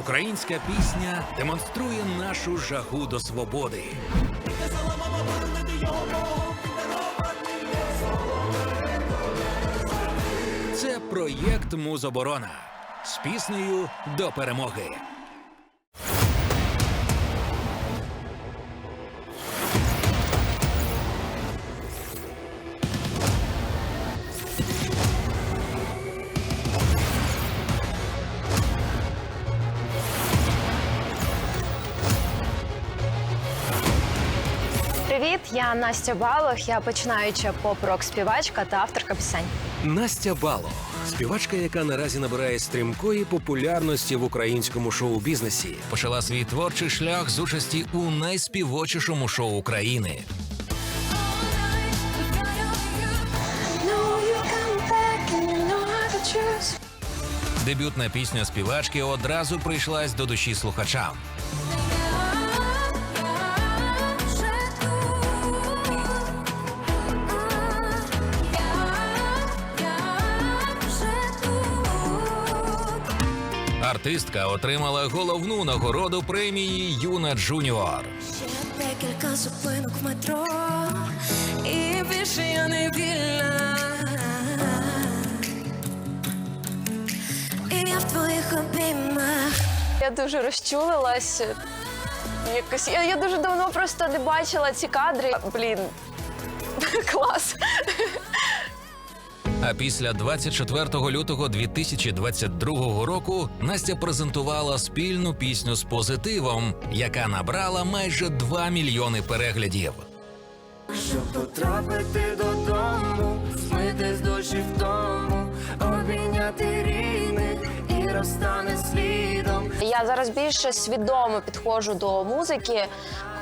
Українська пісня демонструє нашу жагу до свободи. Це проєкт Музоборона з піснею до перемоги. Я Настя Балох. Я починаюча поп-рок співачка та авторка пісень. Настя Бало, співачка, яка наразі набирає стрімкої популярності в українському шоу-бізнесі. Почала свій творчий шлях з участі у найспівочішому шоу України. Дебютна пісня співачки одразу прийшлась до душі слухачам. Артистка отримала головну нагороду премії Юна Джуніор. Ще декілька зупинок в метро, і більше я не вільна. І я в твоїх обіймах. Я дуже розчулилась. Якось я, я дуже давно просто не бачила ці кадри. Блін, клас. А після 24 лютого 2022 року Настя презентувала спільну пісню з позитивом, яка набрала майже 2 мільйони переглядів. Щоб потрапити додому, змити з душі втому, обійняти рідних і розтане слідом. Я зараз більше свідомо підходжу до музики.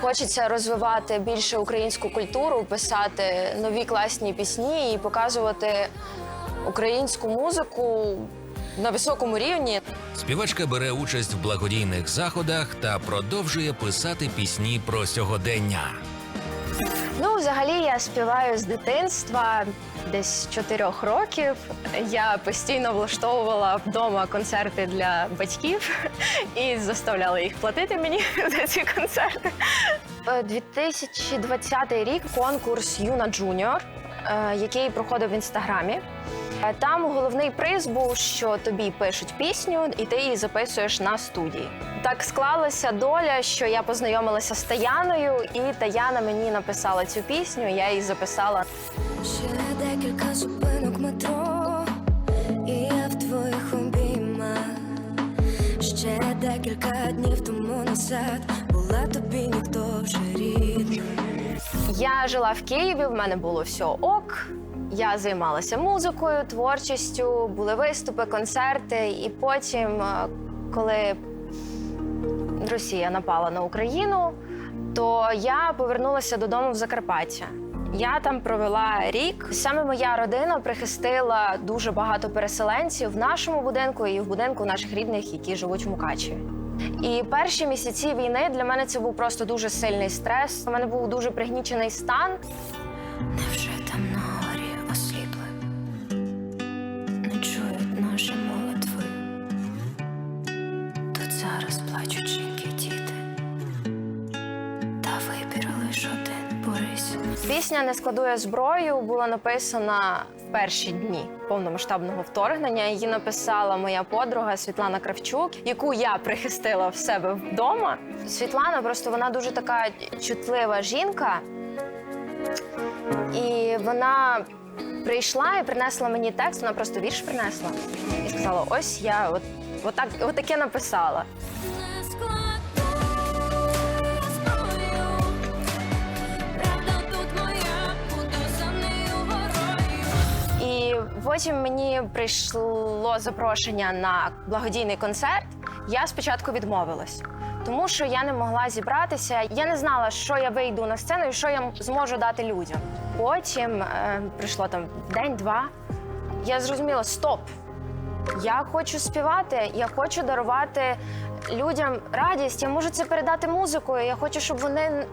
Хочеться розвивати більше українську культуру, писати нові класні пісні і показувати українську музику на високому рівні. Співачка бере участь в благодійних заходах та продовжує писати пісні про сьогодення. Ну, взагалі, я співаю з дитинства, десь чотирьох років. Я постійно влаштовувала вдома концерти для батьків і заставляла їх платити мені за ці концерти. Е, 2020 рік конкурс Юна Джуніор, е, який проходив в інстаграмі. Е, Там головний приз був, що тобі пишуть пісню, і ти її записуєш на студії. Так склалася доля, що я познайомилася з Таяною, і Таяна мені написала цю пісню. Я її записала. Декілька зупинок метро, і я в твоїх обіймах. Ще декілька днів тому назад була тобі ніхто вже рідний. Я жила в Києві, в мене було все ок. Я займалася музикою, творчістю, були виступи, концерти. І потім, е, коли Росія напала на Україну, то я повернулася додому в Закарпаття. Я там провела рік. Саме моя родина прихистила дуже багато переселенців в нашому будинку і в будинку наших рідних, які живуть в Мукачеві. І перші місяці війни для мене це був просто дуже сильний стрес. У мене був дуже пригнічений стан. Невже там на горі осліпли? Не чують наші молитви. Тут зараз плачуть жінки, Пісня Не складу я зброю була написана в перші дні повномасштабного вторгнення. Її написала моя подруга Світлана Кравчук, яку я прихистила в себе вдома. Світлана просто вона дуже така чутлива жінка, і вона прийшла і принесла мені текст. Вона просто вірш принесла і сказала: ось я от, отак, отаке написала. Потім мені прийшло запрошення на благодійний концерт. Я спочатку відмовилась, тому що я не могла зібратися. Я не знала, що я вийду на сцену і що я зможу дати людям. Потім е, прийшло там день-два. Я зрозуміла: стоп! Я хочу співати, я хочу дарувати людям радість. Я можу це передати музикою. Я хочу, щоб вони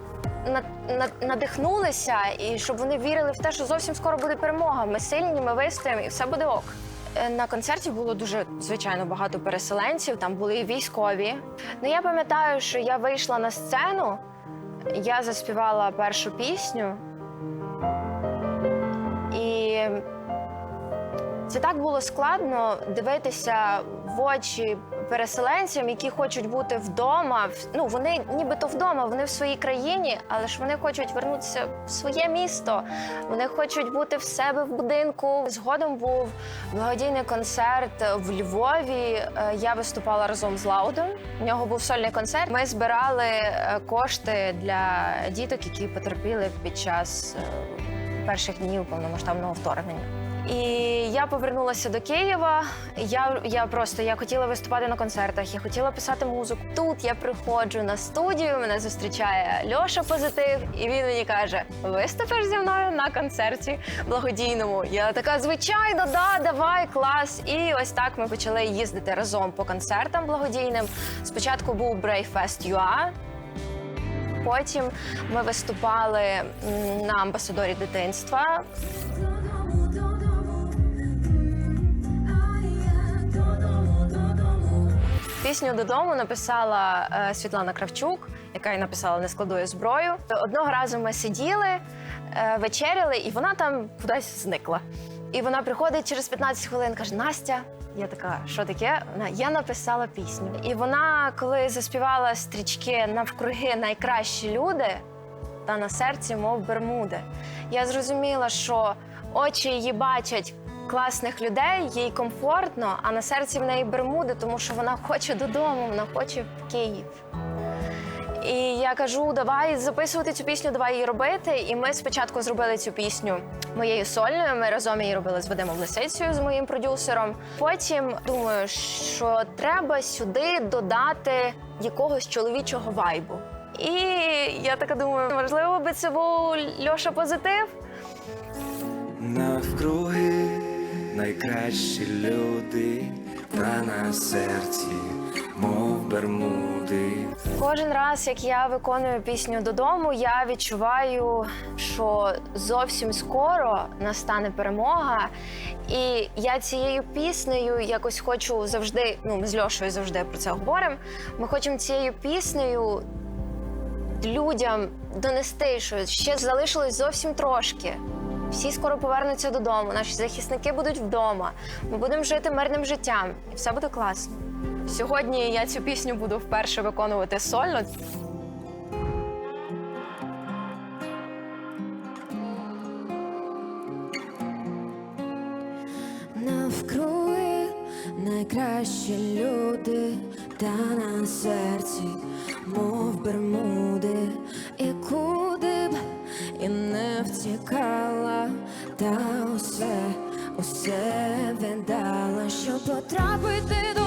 надихнулися і щоб вони вірили в те, що зовсім скоро буде перемога. Ми сильні, ми вистоїмо і все буде ок. Е, На концерті було дуже звичайно багато переселенців, там були і військові. Ну я пам'ятаю, що я вийшла на сцену, я заспівала першу пісню. І це так було складно дивитися в очі переселенцям, які хочуть бути вдома. Ну вони нібито вдома, вони в своїй країні, але ж вони хочуть вернутися в своє місто. Вони хочуть бути в себе в будинку. Згодом був благодійний концерт в Львові. Е, Я виступала разом з Лаудом. У нього був сольний концерт. Ми збирали е, кошти для діток, які потерпіли під час е, перших днів повномасштабного вторгнення. І я повернулася до Києва. Я, я просто я хотіла виступати на концертах, я хотіла писати музику. Тут я приходжу на студію, мене зустрічає Льоша Позитив, і він мені каже: виступиш зі мною на концерті благодійному. Я така, звичайно, да, давай, клас. І ось так ми почали їздити разом по концертам благодійним. Спочатку був Fest UA, Потім ми виступали на амбасадорі дитинства. Пісню додому написала е, Світлана Кравчук, яка й написала Не складу я зброю. Одного разу ми сиділи, е, вечеряли, і вона там кудись зникла. І вона приходить через 15 хвилин, каже: Настя. Я така, що таке? Вона, я написала пісню. І вона, коли заспівала стрічки навкруги найкращі люди, та на серці, мов бермуди. Я зрозуміла, що очі її бачать класних людей, їй комфортно, а на серці в неї бермуди, тому що вона хоче додому, вона хоче в Київ. І я кажу, давай записувати цю пісню, давай її робити. І ми спочатку зробили цю пісню моєю сольною. Ми разом її робили з Вадимом Лисицею, з моїм продюсером. Потім думаю, що треба сюди додати якогось чоловічого вайбу. І я така думаю, можливо, би це був Льоша Позитив. Навкруги найкращі люди, та на серці, мов бермуди. Кожен раз, як я виконую пісню додому, я відчуваю, що зовсім скоро настане перемога. І я цією піснею якось хочу завжди. Ну, ми з Льошою завжди про це говоримо. Ми хочемо цією піснею людям донести, що ще залишилось зовсім трошки. Всі скоро повернуться додому, наші захисники будуть вдома. Ми будемо жити мирним життям, і все буде класно. Сьогодні я цю пісню буду вперше виконувати сольно. Навкруги найкращі люди, та на серці, мов бермуди, і куди б і не втікала, та усе, усе видала, що потрапити додому,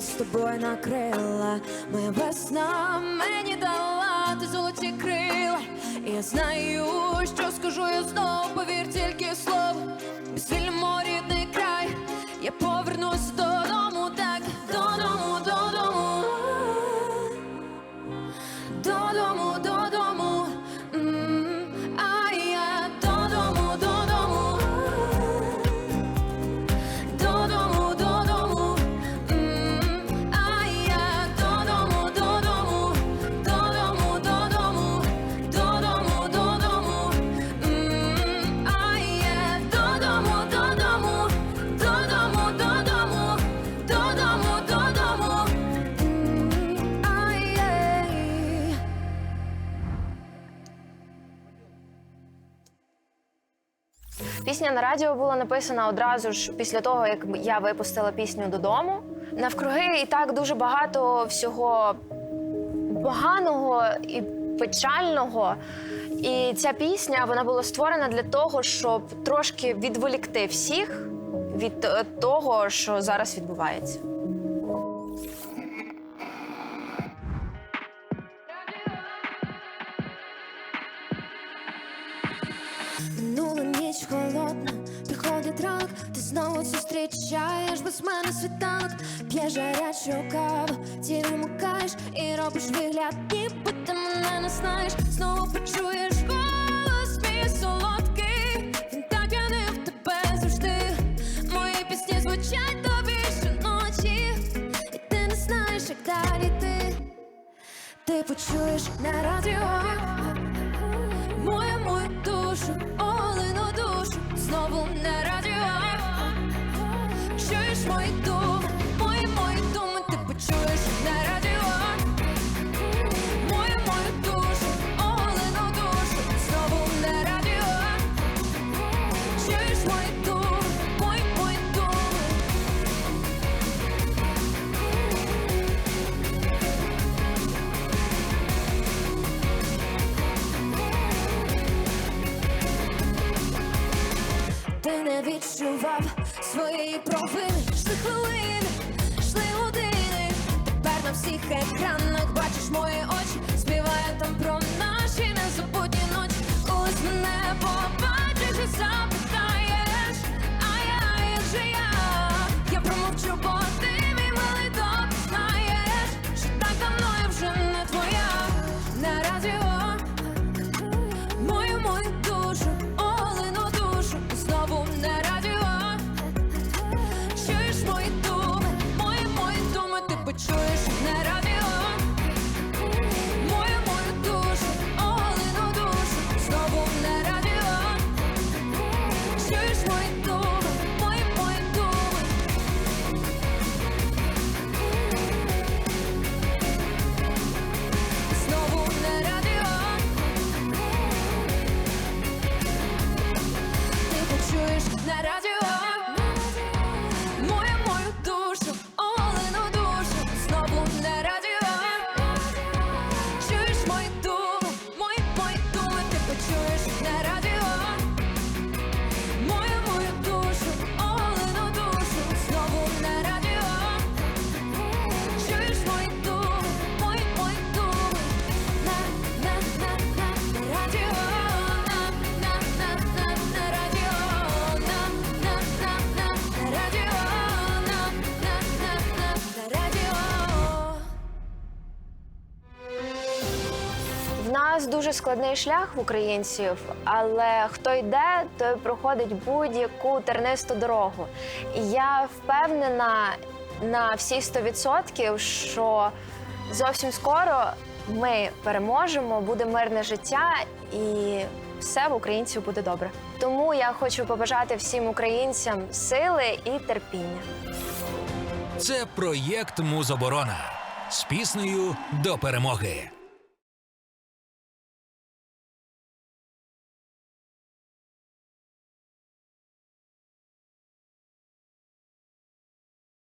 з тобою накрила. Моя весна мені дала ти золоті крила. Я знаю, що скажу я знов, повір тільки слово. Безвільмо рідний край. Я повернусь додому, Пісня на радіо була написана одразу ж після того, як я випустила пісню додому. Навкруги і так дуже багато всього поганого і печального. І ця пісня вона була створена для того, щоб трошки відволікти всіх від е, того, що зараз відбувається. Минула ніч холодна, приходить ранок, ти знову зустрічаєш без мене світанок, п'єш гарячу каву, ті вимикаєш і робиш вигляд, ніби ти мене не знаєш, знову почуєш голос мій солодкий, він так п'янив тебе завжди. Мої пісні звучать тобі щоночі, і ти не знаєш, як далі ти. Ти почуєш на радіо Мою мою душу, знову на радіо. Чуєш мої думи, не відчував своєї провини Шли хвилини, шли години. Тепер на всіх екранах бачиш мої очі. Співає там про наші незабутні ночі. Колись мене побачиш і запитаєш А я, як же я? Я промовчу, бо складний шлях в українців, але хто йде, той проходить будь-яку тернисту дорогу. І я впевнена на всі 100%, що зовсім скоро ми переможемо, буде мирне життя і все в українців буде добре. Тому я хочу побажати всім українцям сили і терпіння. Це проєкт Музоборона з піснею до перемоги.